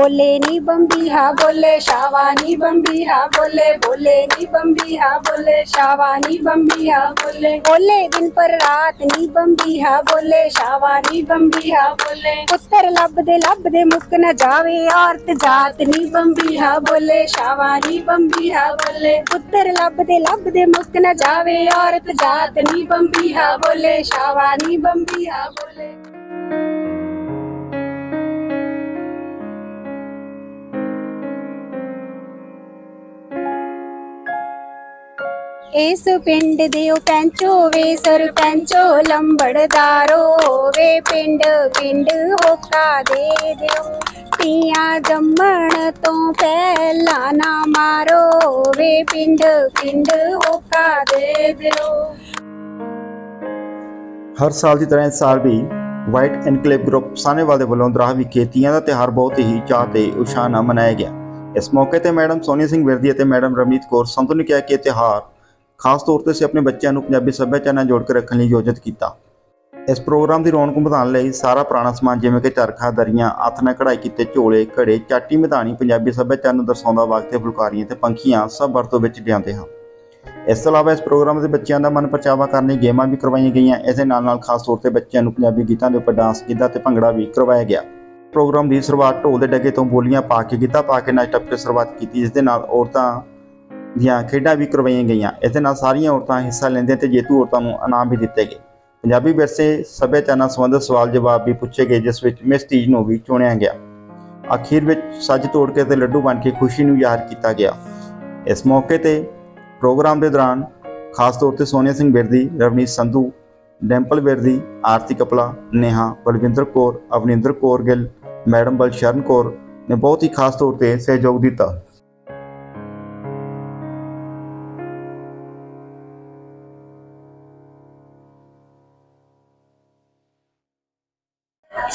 ਬੋਲੇ ਨੀ ਬੰਬੀਹਾ ਬੋਲੇ ਸ਼ਾਵਾ ਨੀ ਬੰਬੀਹਾ ਬੋਲੇ ਬੋਲੇ ਨੀ ਬੰਬੀਹਾ ਬੋਲੇ ਸ਼ਾਵਾ ਨੀ ਬੰਬੀਹਾ ਬੋਲੇ ਬੋਲੇ ਦਿਨ ਪਰ ਰਾਤ ਨੀ ਬੰਬੀਹਾ ਬੋਲੇ ਸ਼ਾਵਾ ਨੀ ਬੰਬੀਹਾ ਬੋਲੇ ਪੁੱਤਰ ਲੱਭਦੇ ਲੱਭਦੇ ਮੁੱਕ ਨਾ ਜਾਵੇ ਔਰਤ ਜਾਤ ਨੀ ਬੰਬੀ ਹਾ ਬੋਲੇ ਸ਼ਾਵਾਨੀ ਬੰਬੀ ਹਾ ਬੋਲੇ ਪੁੱਤਰ ਲੱਭਦੇ ਲੱਭਦੇ ਮੁੱਕ ਨਾ ਜਾਵੇ ਔਰਤ ਜਾਤ ਨੀ ਬੰਬੀ ਹਾ ਬੋਲੇ ਸ਼ਾਵਾਨੀ ਬੰਬੀ ਹਾ ਬੋਲੇ ਇਸ ਪਿੰਡ ਦੇ ਉਹ ਪੈਂਚੋ ਵੇ ਸਰਪੰਚੋ ਲੰਬੜਦਾਰੋ ਵੇ ਪਿੰਡ ਪਿੰਡ ਹੋਕਾ ਦੇ ਦਿਓ। ਤੀਆਂ ਜੰਮਣ ਤੋਂ ਪਹਿਲਾਂ ਨਾ ਮਾਰੋ ਵੇ ਪਿੰਡ ਪਿੰਡ ਹੋਕਾ ਦੇ ਦਿਓ। ਹਰ ਸਾਲ ਦੀ ਤਰ੍ਹਾਂ ਇਸ ਸਾਲ ਵੀ ਵਾਈਟ ਐਨਕਲੇਵ ਗਰੁੱਪ ਸਾਨੇਵਾਲ ਦੇ ਵੱਲੋਂ ਦਰਾਹ ਵਿਖੇ ਤੀਆਂ ਦਾ ਤਿਹਾਰ ਬਹੁਤ ਹੀ ਚਾਅ ਤੇ ਉਸ਼ਾਹ ਨਾਲ ਮਨਾਇਆ ਗਿਆ। ਇਸ ਮੌਕੇ ਤੇ ਮੈਡਮ ਸੋਨੀਆ ਸਿੰਘ ਵਿਰਦੀ ਅਤੇ ਮੈਡਮ ਰਮਨੀਤ ਕੌਰ ਸੰਧੂ ਨੇ ਕਿਹਾ ਕਿ ਇਹ ਤਿਹਾਰ ਖਾਸ ਤੌਰ ਤੇ ਅਸੀਂ ਆਪਣੇ ਬੱਚਿਆਂ ਨੂੰ ਪੰਜਾਬੀ ਸੱਭਿਆਚਾਰ ਨਾਲ ਜੋੜ ਕੇ ਰੱਖਣ ਲਈ ਯੋਜਿਤ ਕੀਤਾ। ਇਸ ਪ੍ਰੋਗਰਾਮ ਦੀ ਰੌਣਕ ਵਧਾਉਣ ਲਈ ਸਾਰਾ ਪੁਰਾਣਾ ਸਮਾਨ ਜਿਵੇਂ ਕਿ ਚਰਖਾ, ਦਰੀਆਂ, ਹੱਥ ਨਾਲ ਕਢਾਈ ਕੀਤੇ ਝੋਲੇ, ਘੜੇ, ਚਾਟੀ ਮਧਾਣੀ ਪੰਜਾਬੀ ਸੱਭਿਆਚਾਰ ਨੂੰ ਦਰਸਾਉਂਦਾ ਵਕਤ ਫੁਲਕਾਰੀਆਂ ਤੇ ਪੰਖੀਆਂ ਸਭ ਵਰਤੋਂ ਵਿੱਚ ਲਿਆਉਂਦੇ ਹਨ ਇਸ ਤੋਂ ਇਲਾਵਾ ਇਸ ਪ੍ਰੋਗਰਾਮ ਦੇ ਬੱਚਿਆਂ ਦਾ ਮਨ ਪਰਚਾਵਾ ਕਰਨ ਲਈ ਗੇਮਾਂ ਵੀ ਕਰਵਾਈਆਂ ਗਈਆਂ। ਇਸ ਦੇ ਨਾਲ ਨਾਲ ਖਾਸ ਤੌਰ ਤੇ ਬੱਚਿਆਂ ਨੂੰ ਪੰਜਾਬੀ ਗੀਤਾਂ ਦੇ ਉੱਪਰ ਡਾਂਸ, ਗਿੱਧਾ ਤੇ ਭੰਗੜਾ ਵੀ ਕਰਵਾਇਆ ਗਿਆ। ਪ੍ਰੋਗਰਾਮ ਦੀ ਸ਼ੁਰੂਆਤ ਢੋਲ ਦੇ ਡੱਗੇ ਤੋਂ ਬੋਲੀਆਂ ਪਾ ਕੇ ਗਿੱਧਾ ਪਾ ਕੇ ਨੱਚ ਟੱਪ ਕੇ ਸ਼ੁਰੂਆਤ ਕੀਤੀ, ਜਿਸ ਦੇ ਨਾਲ ਔਰਤਾਂ ਦੀਆਂ ਖੇਡਾਂ ਵੀ ਕਰਵਾਈਆਂ ਗਈਆਂ। ਇਸ ਦੇ ਨਾਲ ਸਾਰੀਆਂ ਔਰਤਾਂ ਹਿੱਸਾ ਲੈਂਦੀਆਂ ਤੇ ਜੇਤੂ ਔਰਤਾਂ ਨੂੰ ਇਨਾਮ ਵੀ ਦਿੱਤੇ ਗਏ। ਪੰਜਾਬੀ ਵਿਰਸੇ ਸੱਭਿਆਚਾਰ ਨਾਲ ਸੰਬੰਧਿਤ ਸਵਾਲ ਜਵਾਬ ਵੀ ਪੁੱਛੇ ਗਏ, ਜਿਸ ਵਿੱਚ ਮਿਸ ਤੀਜ ਨੂੰ ਵੀ ਚੁਣਿਆ ਗਿਆ। ਅਖੀਰ ਵਿੱਚ ਸੱਜ ਤੋੜ ਕੇ ਤੇ ਲੱਡੂ ਬਣ ਕੇ ਖੁਸ਼ੀ ਨੂੰ ਯਾਦ ਕੀਤਾ ਗਿਆ। ਇਸ ਮੌਕੇ ਤੇ ਪ੍ਰੋਗਰਾਮ ਦੇ ਦੌਰਾਨ ਖਾਸ ਤੌਰ ਤੇ ਸੋਨੀਆ ਸਿੰਘ ਬਿਰਦੀ, ਰਵਨੀਤ ਸੰਧੂ, ਡੈਂਪਲ ਬਿਰਦੀ, ਆਰਤੀ ਕਪਲਾ, ਨੇਹਾ, ਬਲਵਿੰਦਰ ਕੌਰ, ਅਵਨਿੰਦਰ ਕੌਰ ਗਿੱਲ, ਮੈਡਮ ਬਲਸ਼ਰਨ ਕੌਰ ਨੇ ਬਹੁਤ ਹੀ ਖਾਸ ਤੌਰ ਤੇ ਸਹਿਯੋਗ ਦਿੱਤਾ।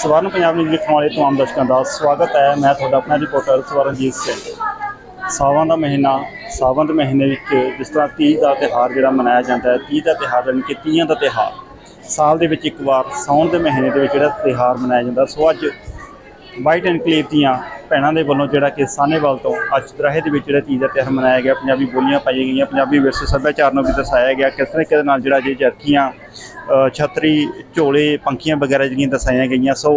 ਸਵਰਨ ਪੰਜਾਬ ਨਿਊਜ਼ ਦੇਖਣ ਵਾਲੇ ਤਮਾਮ ਦਰਸ਼ਕਾਂ ਦਾ ਸਵਾਗਤ ਹੈ। ਮੈਂ ਤੁਹਾਡਾ ਆਪਣਾ ਰਿਪੋਰਟਰ ਸਵਰਨਜੀਤ ਸਿੰਘ। ਸਾਵਣ ਦਾ ਮਹੀਨਾ, ਸਾਵਣ ਦੇ ਮਹੀਨੇ ਵਿੱਚ ਜਿਸ ਤਰ੍ਹਾਂ ਤੀਜ ਦਾ ਤਿਹਾਰ ਜਿਹੜਾ ਮਨਾਇਆ ਜਾਂਦਾ ਹੈ, ਤੀਜ ਦਾ ਤਿਹਾਰ ਯਾਨੀ ਕਿ ਤੀਆਂ ਦਾ ਤਿਹਾਰ ਸਾਲ ਦੇ ਵਿੱਚ ਇੱਕ ਵਾਰ ਸਾਉਣ ਦੇ ਮਹੀਨੇ ਦੇ ਵਿੱਚ ਜਿਹੜਾ ਤਿਹਾਰ ਮਨਾਇਆ ਜਾਂਦਾ। ਸੋ ਅੱਜ ਵਾਈਟ ਐਨਕਲੇਵ ਦੀਆਂ ਭੈਣਾਂ ਦੇ ਵੱਲੋਂ ਜਿਹੜਾ ਕਿ ਸਾਨੇਵਾਲ ਤੋਂ ਅੱਜ ਦਰਾਹੇ ਦੇ ਵਿੱਚ ਜਿਹੜਾ ਤੀਜ ਦਾ ਤਿਉਹਾਰ ਮਨਾਇਆ ਗਿਆ ਪੰਜਾਬੀ ਬੋਲੀਆਂ ਪਾਈਆਂ ਗਈਆਂ ਪੰਜਾਬੀ ਵਿਰਸੇ ਸੱਭਿਆਚਾਰ ਨੂੰ ਵੀ ਦਰਸਾਇਆ ਗਿਆ। ਕਿਸ ਤਰੀਕੇ ਦੇ ਨਾਲ ਜਿਹੜਾ ਜੇ ਚਰਖੀਆਂ ਅ, ਛਤਰੀ ਝੋਲੇ ਪੰਖੀਆਂ ਵਗੈਰਾ ਜਿਹੜੀਆਂ ਦਰਸਾਈਆਂ ਗਈਆਂ ਸੋ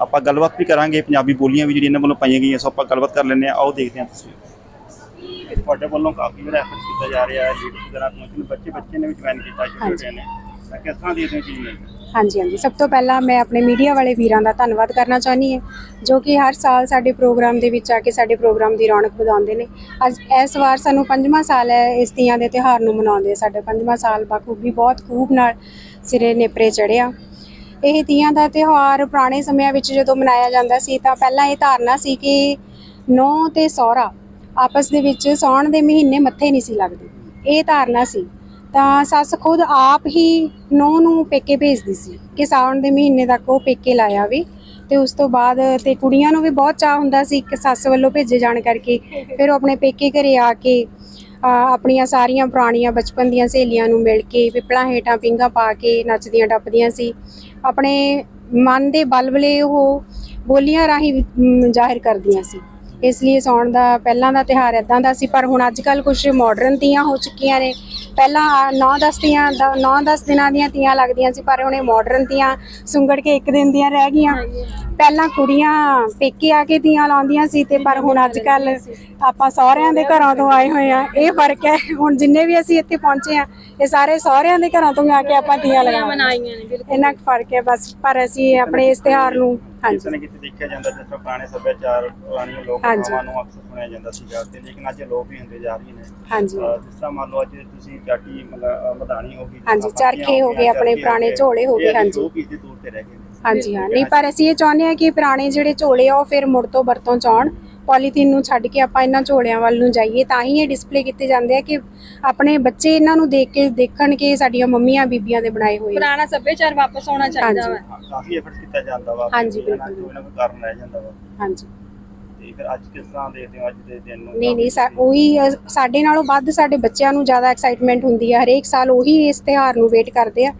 ਆਪਾਂ ਗੱਲਬਾਤ ਵੀ ਕਰਾਂਗੇ ਪੰਜਾਬੀ ਬੋਲੀਆਂ ਵੀ ਜਿਹੜੀਆਂ ਇਹਨਾਂ ਵੱਲੋਂ ਪਾਈਆਂ ਗਈਆਂ ਸੋ ਆਪਾਂ ਗੱਲਬਾਤ ਕਰ ਲੈਂਦੇ ਹਾਂ। ਆਓ ਦੇਖਦੇ ਹਾਂ ਤਸਵੀਰ ਤੁਹਾਡੇ ਵੱਲੋਂ ਕਾਫੀ ਜਿਹੜਾ ਐਫਰਟ ਕੀਤਾ ਜਾ ਰਿਹਾ ਹੈ ਵਗੈਰਾ ਪਹੁੰਚਣ ਬੱਚੇ ਬੱਚੇ ਨੇ ਵੀ ਜੁਆਇਨ ਕੀਤਾ ਛੋਟੇ ਛੋਟੇ ਨੇ। ਤਾਂ ਕਿਸ ਤਰ੍ਹਾਂ ਦੀ ਇਹ ਚੀਜ਼ ਨੇ ਹਾਂਜੀ ਹਾਂਜੀ। ਸਭ ਤੋਂ ਪਹਿਲਾਂ ਮੈਂ ਆਪਣੇ ਮੀਡੀਆ ਵਾਲੇ ਵੀਰਾਂ ਦਾ ਧੰਨਵਾਦ ਕਰਨਾ ਚਾਹੁੰਦੀ ਹਾਂ, ਜੋ ਕਿ ਹਰ ਸਾਲ ਸਾਡੇ ਪ੍ਰੋਗਰਾਮ ਦੇ ਵਿੱਚ ਆ ਕੇ ਸਾਡੇ ਪ੍ਰੋਗਰਾਮ ਦੀ ਰੌਣਕ ਵਧਾਉਂਦੇ ਨੇ। ਅੱਜ ਇਸ ਵਾਰ ਸਾਨੂੰ ਪੰਜਵਾਂ ਸਾਲ ਹੈ, ਇਸ ਤੀਆਂ ਦੇ ਤਿਉਹਾਰ ਨੂੰ ਮਨਾਉਂਦੇ ਸਾਡੇ ਪੰਜਵਾਂ ਸਾਲ। ਬਾਖੂਬੀ ਬਹੁਤ ਖੂਬ ਨਾਲ ਸਿਰੇ ਨੇਪਰੇ ਚੜਿਆ ਇਹ ਤੀਆਂ ਦਾ ਤਿਉਹਾਰ ਪੁਰਾਣੇ ਸਮਿਆਂ ਵਿੱਚ ਜਦੋਂ ਮਨਾਇਆ ਜਾਂਦਾ ਸੀ, ਤਾਂ ਪਹਿਲਾਂ ਇਹ ਧਾਰਨਾ ਸੀ ਕਿ ਨੌ ਤੇ ਸਹੁਰਾ ਆਪਸ ਦੇ ਵਿੱਚ ਸਾਉਣ ਦੇ ਮਹੀਨੇ ਮੱਥੇ ਨਹੀਂ ਸੀ ਲੱਗਦੇ। ਇਹ ਧਾਰਨਾ ਸੀ ਤਾਂ ਸੱਸ ਖੁਦ ਆਪ ਹੀ ਨੌ ਨੂੰ ਪੇਕੇ ਭੇਜਦੀ ਸੀ ਕਿ ਸਾਉਣ ਦੇ ਮਹੀਨੇ ਤੱਕ ਉਹ ਪੇਕੇ ਲਾਇਆ ਵੀ ਤੇ ਉਸ ਤੋਂ ਬਾਅਦ ਤੇ ਕੁੜੀਆਂ ਨੂੰ ਵੀ ਬਹੁਤ ਚਾਹ ਹੁੰਦਾ ਸੀ ਕਿ ਸੱਸ ਵੱਲੋਂ ਭੇਜੇ ਜਾਣ ਕਰਕੇ। ਫਿਰ ਉਹ ਆਪਣੇ ਪੇਕੇ ਘਰੇ ਆ ਕੇ ਆਪਣੀਆਂ ਸਾਰੀਆਂ ਪੁਰਾਣੀਆਂ ਬਚਪਨ ਦੀਆਂ ਸਹੇਲੀਆਂ ਨੂੰ ਮਿਲ ਕੇ ਪਿਪਲਾਂ ਹੇਠਾਂ ਪਿੰਗਾ ਪਾ ਕੇ ਨੱਚਦੀਆਂ ਟੱਪਦੀਆਂ ਸੀ। ਆਪਣੇ ਮਨ ਦੇ ਬਲਬਲੇ ਉਹ ਬੋਲੀਆਂ ਰਾਹੀਂ ਜ਼ਾਹਿਰ ਕਰਦੀਆਂ ਸੀ। ਇਸ ਲਈ ਸਾਉਣ ਦਾ ਪਹਿਲਾਂ ਦਾ ਤਿਹਾਰ ਇਦਾਂ ਦਾ ਸੀ, ਪਰ ਹੁਣ ਅੱਜ ਕੱਲ ਕੁਝ ਮਾਡਰਨ ਤੀਆਂ ਹੋ ਚੁੱਕੀਆਂ ਨੇ। ਪਹਿਲਾਂ 9-10 ਤੀਆਂ 9-10 ਦਿਨਾਂ ਦੀਆਂ ਤੀਆਂ ਲੱਗਦੀਆਂ ਸੀ ਪਰ ਹੁਣ ਇਹ ਮਾਡਰਨ ਤੀਆਂ ਸੁੰਗੜ ਕੇ ਇੱਕ ਦਿਨ ਦੀਆਂ ਰਹਿ ਗਈਆਂ। ਪਹਿਲਾਂ ਕੁੜੀਆਂ ਪੇਕੇ ਆ ਕੇ ਤੀਆਂ ਲਾਉਂਦੀਆਂ ਸੀ ਤੇ ਪਰ ਹੁਣ ਅੱਜ ਕੱਲ ਆਪਾਂ ਸਹੁਰਿਆਂ ਦੇ ਘਰਾਂ ਤੋਂ ਆਏ ਹੋਏ ਆ ਇਹ ਫ਼ਰਕ ਹੈ ਹੁਣ ਜਿੰਨੇ ਵੀ ਅਸੀਂ ਇੱਥੇ ਪਹੁੰਚੇ ਆ ਇਹ ਸਾਰੇ ਸਹੁਰਿਆਂ ਦੇ ਘਰਾਂ ਤੋਂ ਆ ਕੇ ਆਪਾਂ ਤੀਆਂ ਲਗਾਈਆਂ ਨੇ ਇੰਨਾ ਕੁ ਫ਼ਰਕ ਹੈ ਬਸ ਪਰ ਅਸੀਂ ਆਪਣੇ ਇਸ ਤਿਉਹਾਰ ਨੂੰ ਹਾਂਜੀ। ਕਿਸੇ ਨੇ ਕਿਤੇ ਦੇਖਿਆ ਜਾਂਦਾ ਜਿਸ ਤਰ੍ਹਾਂ ਪੁਰਾਣੇ ਸੱਭਿਆਚਾਰ ਪੁਰਾਣੀਆਂ ਲੋਕ ਹਾਂਜੀ। ਕਥਾਵਾਂ ਨੂੰ ਅਕਸਰ ਸੁਣਿਆ ਜਾਂਦਾ ਸੀਗਾ ਤੇ ਲੇਕਿਨ ਅੱਜ ਲੋਪ ਵੀ ਹੁੰਦੇ ਜਾ ਰਹੀਆਂ ਨੇ। ਹਾਂਜੀ। ਅਹ ਜਿਸ ਤਰ੍ਹਾਂ ਮੰਨ ਲਓ ਅੱਜ ਤੁਸੀਂ ਚਾਟੀ ਮਤਲਬ ਮਧਾਣੀ ਹੋ ਗਈ ਹਾਂਜੀ, ਜਾਂ ਚਰਖੇ ਹੋ ਗਏ, ਆਪਣੇ ਪੁਰਾਣੇ ਝੋਲੇ ਹੋ ਗਏ, ਇਹ ਅੱਜ ਹਾਂਜੀ। ਤੇ ਰਹਿ ਗਏ ਨੇ। ਹਾਂਜੀ ਹਾਂ। ਨਹੀਂ ਪਰ ਅਸੀਂ ਇਹ ਚਾਹੁੰਦੇ ਹਾਂ ਕਿ ਪੁਰਾਣੇ ਜਿਹੜੇ ਝੋਲੇ ਆ ਉਹ ਫਿਰ ਮੁੜ ਤੋਂ ਵਰਤੋਂ ਚ ਆਉਣ। ਪੋਲੀਥੀਨ ਨੂੰ ਛੱਡ ਕੇ ਆਪਾਂ ਇਹਨਾਂ ਝੋਲਿਆਂ ਵੱਲ ਨੂੰ ਜਾਈਏ ਤਾਂ ਹੀ ਇਹ ਡਿਸਪਲੇ ਕੀਤੇ ਜਾਂਦੇ ਆ ਕਿ ਆਪਣੇ ਬੱਚੇ ਇਹਨਾਂ ਨੂੰ ਦੇਖ ਕੇ ਦੇਖਣ ਕਿ ਸਾਡੀਆਂ ਮੰਮੀਆਂ ਬੀਬੀਆਂ ਦੇ ਬਣਾਏ ਹੋਏ ਆ। ਪੁਰਾਣਾ ਸੱਭਿਆਚਾਰ ਵਾਪਸ ਆਉਣਾ ਚਾਹੀਦਾ। ਵਾ ਹਾਂ, ਕਾਫੀ ਐਫਰਟ ਕੀਤਾ ਜਾਂਦਾ ਵਾ ਹਾਂਜੀ, ਬਿਲਕੁਲ। ਕੋਈ ਨਾ ਕੋਈ ਕਾਰਨ ਰਹਿ ਜਾਂਦਾ ਵਾ ਹਾਂਜੀ ਤੇ ਫਿਰ ਅੱਜ ਕਿਸ ਤਰ੍ਹਾਂ ਦੇਖਦੇ ਹੋ ਅੱਜ ਦੇ ਦਿਨ ਨੂੰ ਨਹੀਂ ਨਹੀਂ ਸਾ- ਉਹੀ ਸਾਡੇ ਨਾਲੋਂ ਵੱਧ ਸਾਡੇ ਬੱਚਿਆਂ ਨੂੰ ਜ਼ਿਆਦਾ ਐਕਸਾਈਟਮੈਂਟ ਹੁੰਦੀ ਹੈ ਹਰੇਕ ਸਾਲ ਉਹੀ ਇਸ ਤਿਉਹਾਰ ਨੂੰ ਵੇਟ ਕਰਦੇ ਆ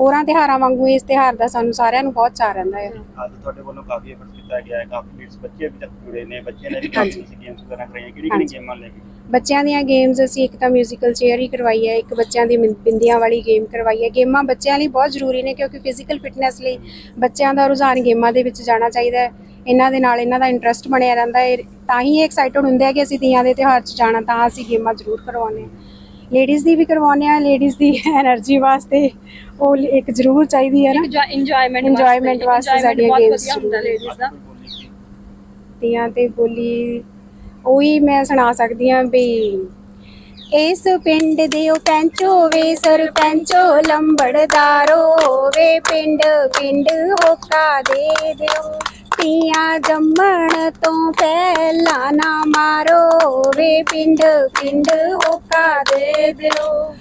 ਹੋਰਾਂ ਤਿਉਹਾਰਾਂ ਵਾਂਗੂ ਇਸ ਤਿਉਹਾਰ ਦਾ ਸਾਨੂੰ ਸਾਰਿਆਂ ਨੂੰ ਬਹੁਤ ਚਾਅ ਰਹਿੰਦਾ ਹੈ। ਅੱਜ ਤੁਹਾਡੇ ਵੱਲੋਂ ਕਾਫੀ ਐਫਰਟ ਕੀਤਾ ਗਿਆ ਹੈ ਕਾਫੀ ਲੀਡਰਸ ਬੱਚੇ ਵੀ ਤੱਕ ਜੁੜੇ ਨੇ ਬੱਚਿਆਂ ਨੇ ਵੀ ਕਾਫੀ ਗੇਮਸ ਵਗੈਰਾ ਕਰਾਈਆਂ ਕਿਹੜੀ ਕਿਹੜੀ। ਗੇਮਾਂ ਲੈ ਕੇ ਬੱਚਿਆਂ ਦੀਆਂ ਗੇਮਸ ਅਸੀਂ ਇੱਕ ਤਾਂ ਮਿਊਜ਼ੀਕਲ ਚੇਅਰ ਹੀ ਕਰਵਾਈ ਹੈ ਇੱਕ ਬੱਚਿਆਂ ਦੀ ਬਿੰਦੀਆਂ ਵਾਲੀ ਗੇਮ ਕਰਵਾਈ ਹੈ। ਗੇਮਾਂ ਬੱਚਿਆਂ ਲਈ ਬਹੁਤ ਜ਼ਰੂਰੀ ਨੇ ਕਿਉਂਕਿ ਫਿਜ਼ੀਕਲ ਫਿਟਨੈਸ ਲਈ ਬੱਚਿਆਂ ਦਾ ਰੁਝਾਨ ਗੇਮਾਂ ਦੇ ਵਿੱਚ ਜਾਣਾ ਚਾਹੀਦਾ ਹੈ। ਇਹਨਾਂ ਦੇ ਨਾਲ ਇਹਨਾਂ ਦਾ ਇੰਟਰਸਟ ਬਣਿਆ ਰਹਿੰਦਾ ਹੈ। ਤਾਂ ਹੀ ਐਕਸਾਈਟਡ ਹੁੰਦੇ ਆ ਕਿ ਅਸੀਂ ਤੀਆਂ ਦੇ ਤਿਉਹਾਰ 'ਚ ਜਾਣਾ ਤਾਂ ਅਸੀਂ ਗੇਮਾਂ ਜ਼ਰੂਰ ਕਰਵਾਉਂਦੇ ਹਾਂ। ਲੇਡੀਜ਼ ਦੀ ਵੀ ਕਰਵਾਉਨੇ ਆ ਲੇਡੀਜ਼ ਦੀ એનર્ਜੀ ਵਾਸਤੇ ਉਹ ਇੱਕ ਜ਼ਰੂਰ ਚਾਹੀਦੀ ਹੈ ਨਾ। ਇੰਜੋਇਮੈਂਟ ਇੰਜੋਇਮੈਂਟ ਵਾਸਤੇ ਸਾਡੀਆਂ ਗੇਮਸ ਹੁੰਦਾ ਲੇਡੀਜ਼ ਦਾ। ਤੀਆਂ ਤੇ ਬੋਲੀ ਉਹੀ ਮੈਂ ਸੁਣਾ ਸਕਦੀ ਆ ਵੀ ਇਸ ਪਿੰਡ ਦੇ ਉਹ ਪੈਂਚੋ ਵੇ ਸਰਪੰਚੋ ਲੰਬੜਦਾਰੋ ਵੇ ਪਿੰਡ ਪਿੰਡ ਹੋਕਾ ਦੇ ਦਿਓ। ਤੀਆਂ ਜੰਮਣ ਤੋਂ ਪਹਿਲਾਂ ਨਾ ਮਾਰੋ ਵੇ ਪਿੰਡ ਪਿੰਡ ਹੋਕਾ ਦੇ ਦਿਓ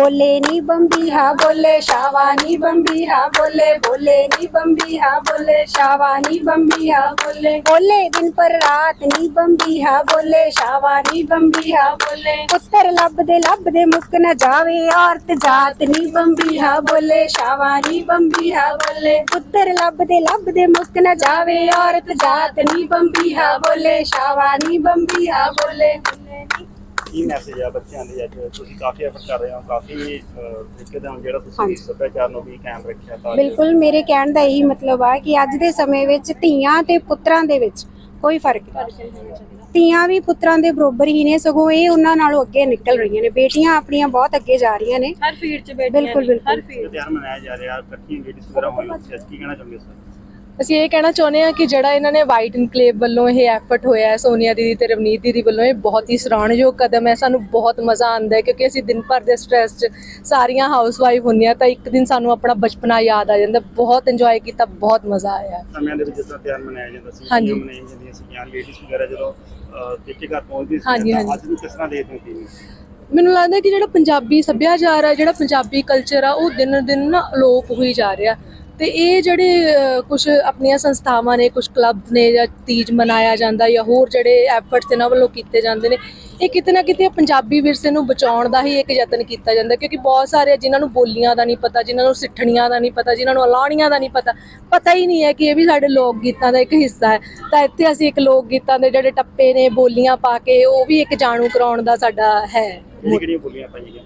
ਬੋਲੇ ਨੀ ਬੰਬੀਹਾ ਬੋਲੇ ਸ਼ਾਵਾ ਨੀ ਬੰਬੀਹਾ ਬੋਲੇ ਬੋਲੇ ਨੀ ਬੰਬੀਹਾ ਬੋਲੇ ਸ਼ਾਵਾ ਨੀ ਬੰਬੀਹਾ ਬੋਲੇ ਬੋਲੇ ਦਿਨ ਪਰ ਰਾਤ ਨੀ ਬੰਬੀਹਾ ਬੋਲੇ ਸ਼ਾਵਾ ਨੀ ਬੰਬੀਹਾ ਬੋਲੇ ਪੁੱਤਰ ਲੱਭਦੇ ਲੱਭਦੇ ਮੁੱਕ ਨਾ ਜਾਵੇ ਔਰਤ ਜਾਤ ਨੀ ਬੰਬੀ ਹਾ ਬੋਲੇ ਸ਼ਾਵਾਨੀ ਬੰਬੀ ਹਾ ਬੋਲੇ ਪੁੱਤਰ ਲੱਭਦੇ ਲੱਭਦੇ ਮੁੱਕ ਨਾ ਜਾਵੇ ਔਰਤ ਜਾਤ ਨੀ ਬੰਬੀ ਹਾ ਬੋਲੇ ਸ਼ਾਵਾਨੀ ਬੰਬੀ ਹਾ ਬੋਲੇ ਕੀ ਮੈਸੇਜ ਆ ਬੱਚਿਆਂ ਦੇ ਅੱਜ? ਤੁਸੀਂ ਕਾਫੀ ਐਫਰਟ ਕਰ ਰਹੇ ਹੋ ਕਾਫੀ ਤਰੀਕੇ ਦਾ ਜਿਹੜਾ ਤੁਸੀਂ। ਸੱਭਿਆਚਾਰ ਨੂੰ ਵੀ ਕਾਇਮ ਰੱਖਿਆ ਤਾਂ ਬਿਲਕੁਲ ਮੇਰੇ ਕਹਿਣ ਦਾ ਇਹੀ ਮਤਲਬ ਆ ਕਿ ਅੱਜ ਦੇ ਸਮੇਂ ਵਿੱਚ ਧੀਆਂ ਤੇ ਪੁੱਤਰਾਂ ਦੇ ਵਿੱਚ ਕੋਈ ਫ਼ਰਕ ਨਹੀਂ। ਧੀਆਂ ਵੀ ਪੁੱਤਰਾਂ ਦੇ ਬਰੋਬਰ ਹੀ ਨੇ ਸਗੋਂ ਇਹ ਉਹਨਾਂ ਨਾਲੋਂ ਅੱਗੇ ਨਿਕਲ ਰਹੀਆਂ ਨੇ। ਬੇਟੀਆਂ ਆਪਣੀਆਂ ਬਹੁਤ ਅੱਗੇ ਜਾ ਰਹੀਆਂ ਨੇ। ਹਰ ਫੀਲਡ 'ਚ ਬੈਠੀਆਂ ਬਿਲਕੁਲ, ਨੇ, ਬਿਲਕੁਲ। ਹਰ ਫੀਲਡ ਤਿਉਹਾਰ ਮਨਾਇਆ ਜਾ ਰਿਹਾ ਇਕੱਠੀਆਂ ਲੇਡੀਜ਼ ਵਗੈਰਾ ਹੋਈਆਂ ਤੁਸੀਂ ਅੱਜ ਕੀ ਕਹਿਣਾ ਚਾਹੁੰਦੇ ਸਰ ਅਸੀਂ ਇਹ ਕਹਿਣਾ ਚਾਹੁੰਦੇ ਹਾਂ ਕਿ ਜਿਹੜਾ ਇਹਨਾਂ ਨੇ ਵਾਈਟ ਇਨਕਲੇਵ ਵੱਲੋਂ ਇਹ ਐਫਰਟ ਹੋਇਆ ਹੈ ਸੋਨੀਆ ਦੀਦੀ ਤੇ ਰਵਨੀਤ ਦੀਦੀ ਵੱਲੋਂ ਇਹ ਬਹੁਤ ਹੀ ਸਰਾਹਣਯੋਗ ਕਦਮ ਹੈ। ਸਾਨੂੰ ਬਹੁਤ ਮਜ਼ਾ ਆਉਂਦਾ ਹੈ ਕਿਉਂਕਿ ਅਸੀਂ ਦਿਨ ਭਰ ਦੇ ਸਟ੍ਰੈਸ 'ਚ ਸਾਰੀਆਂ ਹਾਊਸਵਾਈਫ ਹੁੰਦੀਆਂ ਤਾਂ ਇੱਕ ਦਿਨ ਸਾਨੂੰ ਆਪਣਾ ਬਚਪਨਾ ਯਾਦ ਆ ਜਾਂਦਾ। ਬਹੁਤ ਇੰਜੋਏ ਕੀਤਾ ਬਹੁਤ ਮਜ਼ਾ ਆਇਆ। ਸਮਿਆਂ ਦੇ ਵਿੱਚ ਜਿਸ ਤਰ੍ਹਾਂ ਤਿਉਹਾਰ ਮਨਾਇਆ ਜਾਂਦਾ ਸੀ ਹਾਂਜੀ। ਤੀਆਂ ਮਨਾਈਆਂ ਜਾਂਦੀਆਂ ਸੀਗੀਆਂ ਲੇਡੀਜ਼ ਵਗੈਰਾ ਜਦੋਂ ਪੇਕੇ ਘਰ ਪਹੁੰਚਦੀ ਸੀ। ਅੱਜ ਨੂੰ ਕਿਸ ਤਰ੍ਹਾਂ ਦੇਖਦੇ ਹੋ ਮੈਨੂੰ ਲੱਗਦਾ ਕਿ ਜਿਹੜਾ ਪੰਜਾਬੀ ਸੱਭਿਆਚਾਰ ਆ ਜਿਹੜਾ ਪੰਜਾਬੀ ਕਲਚਰ ਆ ਉਹ ਦਿਨ ਦਿਨ ਨਾ ਅਲੋਪ ਹੋਈ ਜਾ ਰਿਹਾ। ਤੇ ਇਹ ਜਿਹੜੇ ਕੁਝ ਆਪਣੀਆਂ ਸੰਸਥਾਵਾਂ ਨੇ ਕੁਝ ਕਲੱਬ ਨੇ ਜਾਂ ਤੀਜ ਮਨਾਇਆ ਜਾਂਦਾ ਜਾਂ ਹੋਰ ਜਿਹੜੇ ਐਫਰਟਸ ਇਹਨਾਂ ਵੱਲੋਂ ਕੀਤੇ ਜਾਂਦੇ ਨੇ, ਇਹ ਕਿਤੇ ਨਾ ਕਿਤੇ ਪੰਜਾਬੀ ਵਿਰਸੇ ਨੂੰ ਬਚਾਉਣ ਦਾ ਹੀ ਇੱਕ ਯਤਨ ਕੀਤਾ ਜਾਂਦਾ ਕਿਉਂਕਿ ਬਹੁਤ ਸਾਰੇ ਆ ਜਿਨ੍ਹਾਂ ਨੂੰ ਬੋਲੀਆਂ ਦਾ ਨਹੀਂ ਪਤਾ, ਜਿਨ੍ਹਾਂ ਨੂੰ ਸਿੱਠਣੀਆਂ ਦਾ ਨਹੀਂ ਪਤਾ, ਜਿਨ੍ਹਾਂ ਨੂੰ ਅਲਾਣੀਆਂ ਦਾ ਨਹੀਂ ਪਤਾ ਪਤਾ ਹੀ ਨਹੀਂ ਹੈ ਕਿ ਇਹ ਵੀ ਸਾਡੇ ਲੋਕ ਗੀਤਾਂ ਦਾ ਇੱਕ ਹਿੱਸਾ ਹੈ। ਤਾਂ ਇੱਥੇ ਅਸੀਂ ਇੱਕ ਲੋਕ ਗੀਤਾਂ ਦੇ ਜਿਹੜੇ ਟੱਪੇ ਨੇ ਬੋਲੀਆਂ ਪਾ ਕੇ ਉਹ ਵੀ ਇੱਕ ਜਾਣੂ ਕਰਾਉਣ ਦਾ ਸਾਡਾ ਹੈ। ਕਿਹੜੀਆਂ ਬੋਲੀਆਂ ਪਾਈਆਂ ਗਈਆਂ?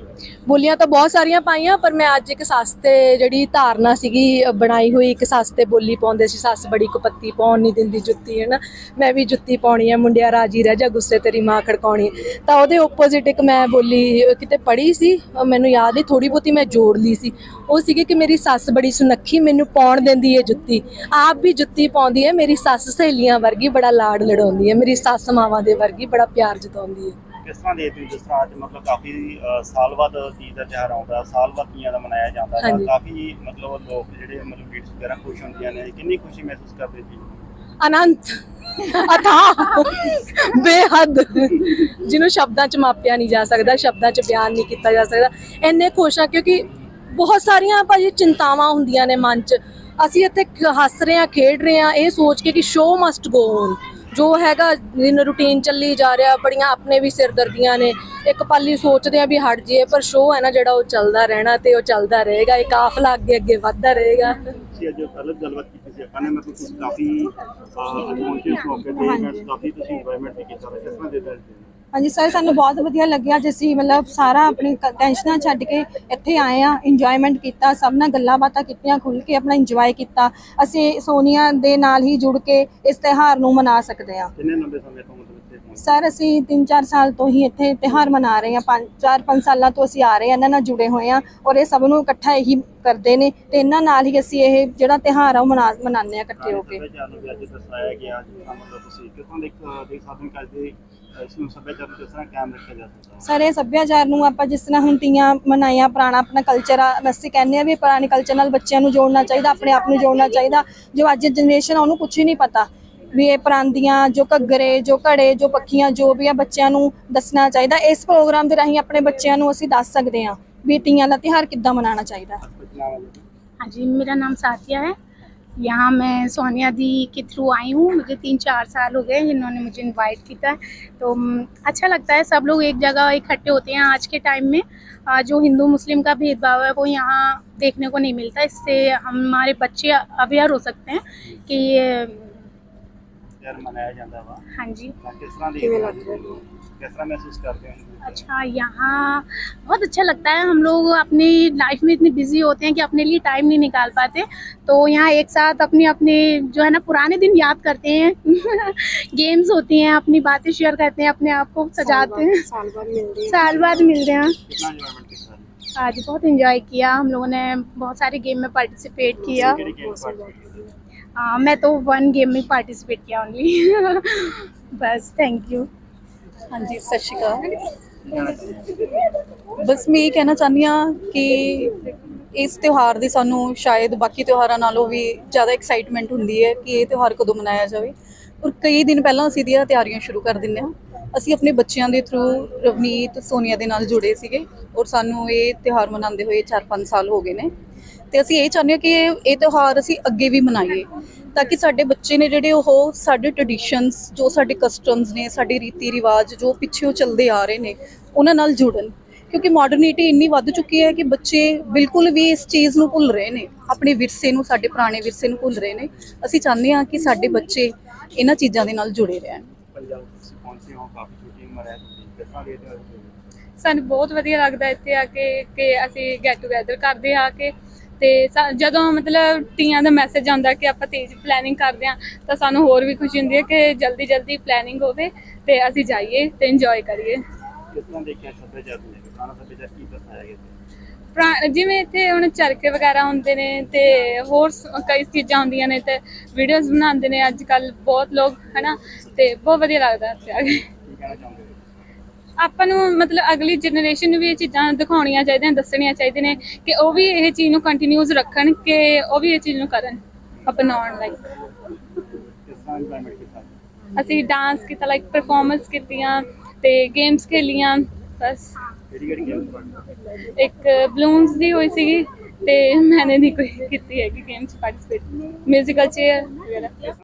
ਬੋਲੀਆਂ ਤਾਂ ਬਹੁਤ ਸਾਰੀਆਂ ਪਾਈਆਂ ਪਰ ਮੈਂ ਅੱਜ ਇੱਕ ਸੱਸ ਤੇ ਜਿਹੜੀ ਧਾਰਨਾ ਸੀਗੀ ਬਣਾਈ ਹੋਈ ਇੱਕ ਸੱਸ ਤੇ ਬੋਲੀ ਪਾਉਂਦੇ ਸੀ ਸੱਸ ਬੜੀ ਕੁਪੱਤੀ ਪਾਉਣ ਨਹੀਂ ਦਿੰਦੀ ਜੁੱਤੀ ਹੈ ਨਾ ਮੈਂ ਵੀ ਜੁੱਤੀ ਪਾਉਣੀ ਹੈ ਮੁੰਡਿਆ ਰਾਜੀ ਰਹਿ ਜਾ ਗੁੱਸੇ ਤੇਰੀ ਮਾਂ ਖੜਕਾਉਣੀ। ਹੈ। ਤਾਂ ਉਹਦੇ ਆਪੋਜ਼ਿਟ ਇੱਕ ਮੈਂ ਬੋਲੀ ਕਿਤੇ ਪੜ੍ਹੀ ਸੀ ਮੈਨੂੰ ਯਾਦ ਨਹੀਂ ਥੋੜੀ ਬਹੁਤੀ ਮੈਂ ਜੋੜ ਲਈ ਸੀ। ਉਹ ਸੀਗੀ ਕਿ ਮੇਰੀ ਸੱਸ ਬੜੀ ਸੁਨੱਖੀ ਮੈਨੂੰ ਪਾਉਣ ਦਿੰਦੀ ਹੈ ਜੁੱਤੀ। ਆਪ ਵੀ ਜੁੱਤੀ ਪਾਉਂਦੀ ਹੈ ਮੇਰੀ ਸੱਸ ਸਹੇਲੀਆਂ ਵਰਗੀ ਬੜਾ ਲਾਡ ਲੜਾਉਂਦੀ ਹੈ ਮੇਰੀ ਸੱਸ ਮਾਵਾਂ ਦੇ ਵਰਗੀ ਬੜਾ ਪਿਆਰ ਜਤਾਉਂਦੀ ਹੈ ਕਿਸ ਤਰ੍ਹਾਂ ਦੇਖਦੇ ਹੋ ਜਿਸ ਤਰ੍ਹਾਂ ਅੱਜ ਮਤਲਬ ਕਾਫੀ ਸਾਲ ਬਾਅਦ ਤੀਜ ਦਾ ਤਿਉਹਾਰ ਆਉਂਦਾ ਸਾਲ ਬਾਅਦ ਤੀਆਂ ਦਾ ਮਨਾਇਆ ਜਾਂਦਾ ਹੈ ਹਾਂਜੀ। ਕਾਫੀ ਮਤਲਬ ਲੋਕ ਜਿਹੜੇ ਮਤਲਬ ਲੇਡੀਜ਼ ਵਗੈਰਾ ਖੁਸ਼ ਹੁੰਦੀਆਂ ਨੇ ਕਿੰਨੀ ਖੁਸ਼ੀ ਮਹਿਸੂਸ ਕਰਦੇ ਜੀ? ਅਨੰਤ। ਅਥਾਹ। ਬੇਹੱਦ। ਜਿਹਨੂੰ ਸ਼ਬਦਾਂ 'ਚ ਮਾਪਿਆ ਨਹੀਂ ਜਾ ਸਕਦਾ ਸ਼ਬਦਾਂ 'ਚ ਬਿਆਨ ਨਹੀਂ ਕੀਤਾ ਜਾ ਸਕਦਾ ਇੰਨੇ ਖੁਸ਼ ਆ ਕਿਉਂਕਿ ਬਹੁਤ ਸਾਰੀਆਂ ਭਾਜੀ ਚਿੰਤਾਵਾਂ ਹੁੰਦੀਆਂ ਨੇ ਮਨ 'ਚ। ਅਸੀਂ ਇੱਥੇ ਖ- ਹੱਸ ਰਹੇ ਆ ਖੇਡ ਰਹੇ ਆ ਇਹ ਸੋਚ ਕੇ ਕਿ ਸ਼ੋਅ ਮਸਟ ਗੋ ਔਨ ਜੋ ਹੈਗਾ ਦਿਨ ਰੂਟੀਨ ਚੱਲੀ ਜਾ ਰਿਹਾ, ਬੜੀਆਂ ਆਪਣੇ ਵੀ ਸਿਰਦਰਦੀਆਂ ਨੇ। ਇੱਕ ਪਾਲੀ ਸੋਚਦੇ ਆ ਵੀ ਹਟ ਜਾਈਏ, ਪਰ ਸ਼ੋਅ ਹੈ ਨਾ ਜਿਹੜਾ ਉਹ ਚੱਲਦਾ ਰਹਿਣਾ ਤੇ ਉਹ ਚੱਲਦਾ ਰਹੇਗਾ। ਇਹ ਕਾਫਲਾ ਅੱਗੇ ਅੱਗੇ ਵੱਧਦਾ ਰਹੇਗਾ। ਤੁਸੀਂ ਅੱਜ ਅਲੱਗ ਗੱਲਬਾਤ ਕੀਤੀ ਸੀ ਆਪਾਂ ਨੇ ਮਤਲਬ ਤੁਸੀਂ ਕਾਫੀ ਅੱਜ ਪਹੁੰਚੇ ਇਸ ਮੌਕੇ ਤੇ ਕਾਫੀ ਤੁਸੀਂ ਇੰਜੋਇਮੈਂਟ ਵੀ ਕੀਤਾ ਕਿਸ ਤਰ੍ਹਾਂ ਦੇ ਦਿਲ ਹਾਂਜੀ ਸਰ ਸਾਨੂੰ ਬਹੁਤ ਵਧੀਆ ਲੱਗਿਆ ਜੇ ਅਸੀਂ ਮਤਲਬ ਸਾਰਾ ਆਪਣੀ ਕ- ਟੈਨਸ਼ਨਾਂ ਛੱਡ ਕੇ ਇੱਥੇ ਆਏ ਆ ਇੰਜੋਇਮੈਂਟ ਕੀਤਾ, ਸਭ ਨਾਲ ਗੱਲਾਂ ਬਾਤਾਂ ਕੀਤੀਆਂ ਖੁੱਲ ਕੇ ਆਪਣਾ ਇੰਜੋਏ ਕੀਤਾ। ਅਸੀਂ ਸੋਨੀਆ ਦੇ ਨਾਲ ਹੀ ਜੁੜ ਕੇ ਇਸ ਤਿਉਹਾਰ ਨੂੰ ਮਨਾ ਸਕਦੇ ਆ ਕਿੰਨੇ ਲੰਬੇ ਸਮੇਂ ਤੋਂ ਮਤਲਬ ਸਰ ਅਸੀਂ 3-4 ਸਾਲ ਤੋਂ ਹੀ ਇੱਥੇ ਤਿਉਹਾਰ ਮਨਾ ਰਹੇ ਆ 4-5 ਸਾਲਾਂ ਤੋਂ ਅਸੀਂ ਆ ਰਹੇ ਆ ਇਹਨਾਂ ਨਾਲ ਜੁੜੇ ਹੋਏ ਆ ਔਰ ਇਹ ਸਭ ਨੂੰ ਇਕੱਠਾ ਇਹੀ ਕਰਦੇ ਨੇ ਤੇ ਇਹਨਾਂ ਨਾਲ ਹੀ ਅਸੀਂ ਇਹ ਜਿਹੜਾ ਤਿਉਹਾਰ ਆ ਉਹ ਮਨਾ ਮਨਾਉਂਦੇ ਆ ਇਕੱਠੇ ਹੋ ਕੇ। ਹੋ ਹੈ ਸਰ ਇਹ ਸੱਭਿਆਚਾਰ ਨੂੰ ਆਪਾਂ ਜਿਸ ਤਰ੍ਹਾਂ ਹੁਣ ਤੀਆਂ ਮਨਾਈਆਂ ਪੁਰਾਣਾ ਆਪਣਾ ਕਲਚਰ ਆ ਅਸੀਂ ਕਹਿੰਦੇ ਆ ਵੀ ਪੁਰਾਣੇ ਕਲਚਰ ਨਾਲ ਬੱਚਿਆਂ ਨੂੰ ਜੋੜਨਾ ਚਾਹੀਦਾ ਆਪਣੇ ਆਪ ਨੂੰ ਜੋੜਨਾ ਚਾਹੀਦਾ। ਜੋ ਅੱਜ ਜਨਰੇਸ਼ਨ ਆ ਉਹਨੂੰ ਕੁਝ ਹੀ ਨਹੀਂ ਪਤਾ। ਵੀ ਇਹ ਪਰਾਂਦੀਆਂ ਜੋ ਘੱਗਰੇ ਜੋ ਘੜੇ ਜੋ ਪੱਖੀਆਂ ਜੋ ਵੀ ਆ ਬੱਚਿਆਂ ਨੂੰ ਦੱਸਣਾ ਚਾਹੀਦਾ ਇਸ ਪ੍ਰੋਗਰਾਮ ਦੇ ਰਾਹੀਂ ਆਪਣੇ ਬੱਚਿਆਂ ਨੂੰ ਅਸੀਂ ਦੱਸ ਸਕਦੇ ਹਾਂ ਵੀ ਤੀਆਂ ਦਾ ਤਿਉਹਾਰ ਕਿੱਦਾਂ ਮਨਾਉਣਾ ਚਾਹੀਦਾ ਕੁਝ ਨਾਮ ਹੈ ਜੀ हाँ जी मेरा नाम साथिया है यहाँ मैं सोनिया दी के थ्रू आई हूँ मुझे तीन चार साल हो गए जिन्होंने मुझे इनवाइट किया है तो हम्म, अच्छा लगता है सब लोग एक जगह इकट्ठे होते हैं आज के टाइम में आ, जो हिंदू मुस्लिम का भेदभाव है वो यहाँ देखने को नहीं मिलता इससे हमारे बच्चे अवेयर हो सकते हैं कि ये ਯਾਰ ਮਨਾਇਆ ਜਾਂਦਾ ਵਾ हाँ जी ਤਾਂ ਕਿਸ ਤਰ੍ਹਾਂ ਦੀ ਕਿਵੇਂ ਲੱਗ ਰਿਹਾ ਹੈ? ਕਿਸ ਤਰ੍ਹਾਂ ਮਹਿਸੂਸ ਕਰਦੇ ਹੋ अच्छा यहाँ बहुत अच्छा लगता है हम लोग अपनी लाइफ में इतने बिजी होते हैं कि अपने लिए टाइम नहीं निकाल पाते तो यहाँ एक साथ अपने अपने जो है ना पुराने दिन याद करते हैं गेम्स होती हैं अपनी बातें शेयर करते हैं अपने आप को सजाते हैं ਸਾਲ ਬਾਅਦ ਮਿਲਦੇ ਹਾਂ साल बाद मिलते हैं ਕਿੰਨਾ ਇੰਜੋਇਮੈਂਟ ਕੀਤਾ आज बहुत इंजॉय किया हम लोगों ने बहुत सारे गेम में पार्टिसिपेट किया ਕਿਹੜੀ ਗੇਮ ਪਾਰਟੀ हाँ, मैं तो वन गेम में पार्टिसिपेट किया ओनली बस थैंक यू ਹਾਂਜੀ ਸਤਿ ਸ਼੍ਰੀ ਅਕਾਲ ਬਸ ਮੈਂ ਇਹ ਕਹਿਣਾ ਚਾਹੁੰਦੀ ਹਾਂ ਕਿ ਇਸ ਤਿਉਹਾਰ ਦੀ ਸਾਨੂੰ ਸ਼ਾਇਦ ਬਾਕੀ ਤਿਉਹਾਰਾਂ ਨਾਲੋਂ ਵੀ ਜ਼ਿਆਦਾ ਐਕਸਾਈਟਮੈਂਟ ਹੁੰਦੀ ਹੈ ਕਿ ਇਹ ਤਿਉਹਾਰ ਕਦੋਂ ਮਨਾਇਆ ਜਾਵੇ ਔਰ ਕਈ ਦਿਨ ਪਹਿਲਾਂ ਅਸੀਂ ਇਹਦੀਆਂ ਤਿਆਰੀਆਂ ਸ਼ੁਰੂ ਕਰ ਦਿੰਦੇ ਹਾਂ ਅਸੀਂ ਆਪਣੇ ਬੱਚਿਆਂ ਦੇ ਥਰੂ ਰਵਨੀਤ ਸੋਨੀਆ ਦੇ ਨਾਲ ਜੁੜੇ ਸੀਗੇ ਔਰ ਸਾਨੂੰ ਇਹ ਤਿਉਹਾਰ ਮਨਾਉਂਦੇ ਹੋਏ 4-5 ਸਾਲ ਹੋ ਗਏ ਨੇ ਤੇ ਅਸੀਂ ਇਹ ਚਾਹੁੰਦੇ ਹਾਂ ਕਿ ਇਹ ਇਹ ਤਿਉਹਾਰ ਅਸੀਂ ਅੱਗੇ ਵੀ ਮਨਾਈਏ ਤਾਂ ਕਿ ਸਾਡੇ ਬੱਚੇ ਨੇ ਜਿਹੜੇ ਉਹ ਸਾਡੇ ਟ੍ਰੈਡੀਸ਼ਨਸ ਜੋ ਸਾਡੇ ਕਸਟਮਸ ਨੇ ਸਾਡੇ ਰੀਤੀ ਰਿਵਾਜ ਜੋ ਪਿੱਛੇੋਂ ਚੱਲਦੇ ਆ ਰਹੇ ਨੇ ਉਹਨਾਂ ਨਾਲ ਜੁੜਨ। ਕਿਉਂਕਿ ਮਾਡਰਨਿਟੀ ਇੰਨੀ ਵੱਧ ਚੁੱਕੀ ਹੈ ਕਿ ਬੱਚੇ ਬਿਲਕੁਲ ਵੀ ਇਸ ਚੀਜ਼ ਨੂੰ ਭੁੱਲ ਰਹੇ ਨੇ ਆਪਣੇ ਵਿਰਸੇ ਨੂੰ ਸਾਡੇ ਪੁਰਾਣੇ ਵਿਰਸੇ ਨੂੰ ਭੁੱਲ ਰਹੇ ਨੇ। ਅਸੀਂ ਚਾਹੁੰਦੇ ਹਾਂ ਕਿ ਸਾਡੇ ਬੱਚੇ ਇਹਨਾਂ ਚੀਜ਼ਾਂ ਦੇ ਨਾਲ ਜੁੜੇ ਰਹਿਣ। ਸਾਨੂੰ ਬਹੁਤ ਵਧੀਆ ਲੱਗਦਾ ਇੱਥੇ ਆ ਕੇ ਕਿ ਅਸੀਂ ਗੈਟ ਟੂਗੇਦਰ ਕਰਦੇ ਆ ਕੇ। ਤੇ ਜਦੋਂ ਮਤਲਬ ਤੀਆਂ ਦਾ ਮੈਸੇਜ ਆਉਂਦਾ ਕਿ ਆਪਾਂ ਤੀਜ ਪਲੈਨਿੰਗ ਕਰਦੇ ਆ ਤਾਂ ਸਾਨੂੰ ਹੋਰ ਵੀ ਖੁਸ਼ੀ ਹੁੰਦੀ ਹੈ ਕਿ ਜਲਦੀ ਜਲਦੀ ਪਲੈਨਿੰਗ ਹੋਵੇ ਤੇ ਅਸੀਂ ਜਾਈਏ ਤੇ ਇੰਜੋਏ ਕਰੀਏ। ਕਿਸ ਤਰ੍ਹਾਂ ਦੇਖਿਆ ਸੱਭਿਆਚਾਰ ਨੂੰ ਲੈ ਕੇ? ਪੁਰਾਣਾ ਸੱਭਿਆਚਾਰ ਕੀ ਦਰਸਾਇਆ ਗਿਆ ਇੱਥੇ? ਪੁਰਾ- ਜਿਵੇਂ ਇੱਥੇ ਹੁਣ ਚਰਖੇ ਵਗੈਰਾ ਹੁੰਦੇ ਨੇ ਤੇ ਹੋਰ ਕਈ ਚੀਜ਼ਾਂ ਹੁੰਦੀਆਂ ਨੇ ਤੇ ਵੀਡੀਓਜ਼ ਬਣਾਉਂਦੇ ਨੇ ਅੱਜ ਕੱਲ ਬਹੁਤ ਲੋਕ ਹਨਾ? ਤੇ ਬਹੁਤ ਵਧੀਆ ਲੱਗਦਾ ਇੱਥੇ ਆ ਕੇ। ਆਪਾਂ ਨੂੰ ਮਤਲਬ ਅਗਲੀ ਜਨਰੇਸ਼ਨ ਨੂੰ ਵੀ ਇਹ ਚੀਜ਼ਾਂ ਦਿਖਾਉਣੀਆਂ ਚਾਹੀਦੀਆਂ ਦੱਸਣੀਆਂ ਚਾਹੀਦੀਆਂ ਨੇ ਕਿ ਉਹ ਵੀ ਇਹ ਚੀਜ਼ ਨੂੰ ਕੰਟੀਨਿਊਸ ਰੱਖਣ ਕਿ ਉਹ ਵੀ ਇਹ ਚੀਜ਼ ਨੂੰ ਕਰਨ ਅਪਣਾਉਣ ਕੀਤਾ? ਅਸੀਂ ਡਾਂਸ ਕੀਤਾ ਲਾਈਕ ਪਰਫਾਰਮੈਂਸ ਕੀਤੀਆਂ ਤੇ ਗੇਮਸ ਖੇਲੀਆਂ ਬਸ। ਗੇਮ ਇੱਕ ਬਲੂਨਸ ਦੀ ਹੋਈ ਸੀਗੀ ਤੇ ਮੈਨੇ ਨਹੀਂ ਕੋਈ ਕੀਤੀ ਹੈਗੀ ਗੇਮ ਚ ਪਾਰਟਿਸਿਪੇਟ ਮਿਊਜ਼ੀਕਲ ਚੇਅਰ ਵਗੈਰਾ।